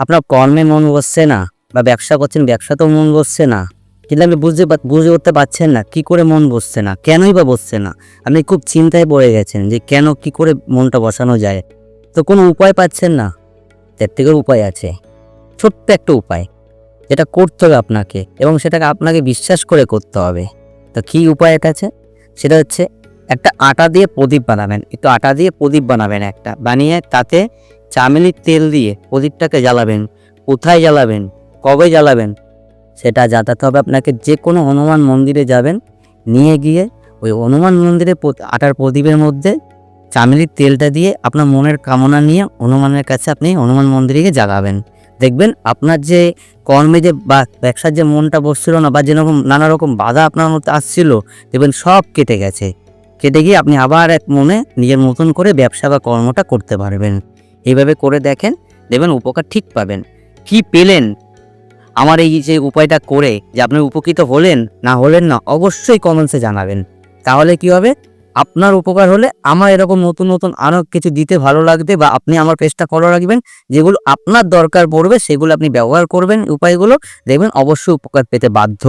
আপনার কর্মে মন বসছে না বা ব্যবসা করছেন, ব্যবসাতেও মন বসছে না। কিন্তু আপনি বুঝতে বুঝে উঠতে পারছেন না কি করে মন বসছে না, কেনই বা বসছে না। আপনি খুব চিন্তায় পড়ে গেছেন যে কেন কি করে মনটা বসানো যায়। তো কোনো উপায় পাচ্ছেন না। তার থেকেও উপায় আছে। ছোট্ট একটা উপায়, যেটা করতে হবে আপনাকে এবং সেটাকে আপনাকে বিশ্বাস করে করতে হবে। তো কী উপায় এটা আছে? সেটা হচ্ছে একটা আটা দিয়ে প্রদীপ বানাবেন। একটু আটা দিয়ে প্রদীপ বানাবেন একটা। বানিয়ে তাতে চামেলির তেল দিয়ে প্রদীপটাকে জ্বালাবেন, কোথায় জ্বালাবেন, কবে জ্বালাবেন, সেটা জানাতে হবে। আপনাকে যে কোনো হনুমান মন্দিরে যাবেন, নিয়ে গিয়ে ওই হনুমান মন্দিরে আটার প্রদীপের মধ্যে চামেলির তেলটা দিয়ে আপনার মনের কামনা নিয়ে হনুমানের কাছে আপনি হনুমান মন্দিরে জাগাবেন দেখবেন আপনার যে কর্মে যে বা ব্যবসার যে মনটা বসছিল না বা যেরকম নানা রকম বাধা আপনার মধ্যে আসছিল, দেখবেন সব কেটে গেছে। কেটে গিয়ে আপনি আবার এক মনে নিজের মতন করে ব্যবসা বা কর্মটা করতে পারবেন। এইভাবে করে দেখেন, দেখবেন উপকার ঠিক পাবেন। কি পেলেন? আমার এই যে উপায়টা করে যে আপনি উপকৃত হলেন, না হলেন না, অবশ্যই কমেন্টসে জানাবেন। তাহলে কি হবে? আপনার উপকার হলে আমার এরকম নতুন নতুন আরও কিছু দিতে ভালো লাগবে বা আপনি আমার পেজটা ফলো রাখবেন, যেগুলো আপনার দরকার পড়বে, সেগুলো আপনি ব্যবহার করবেন, উপায়গুলো দেখবেন অবশ্যই উপকার পেতে বাধ্য।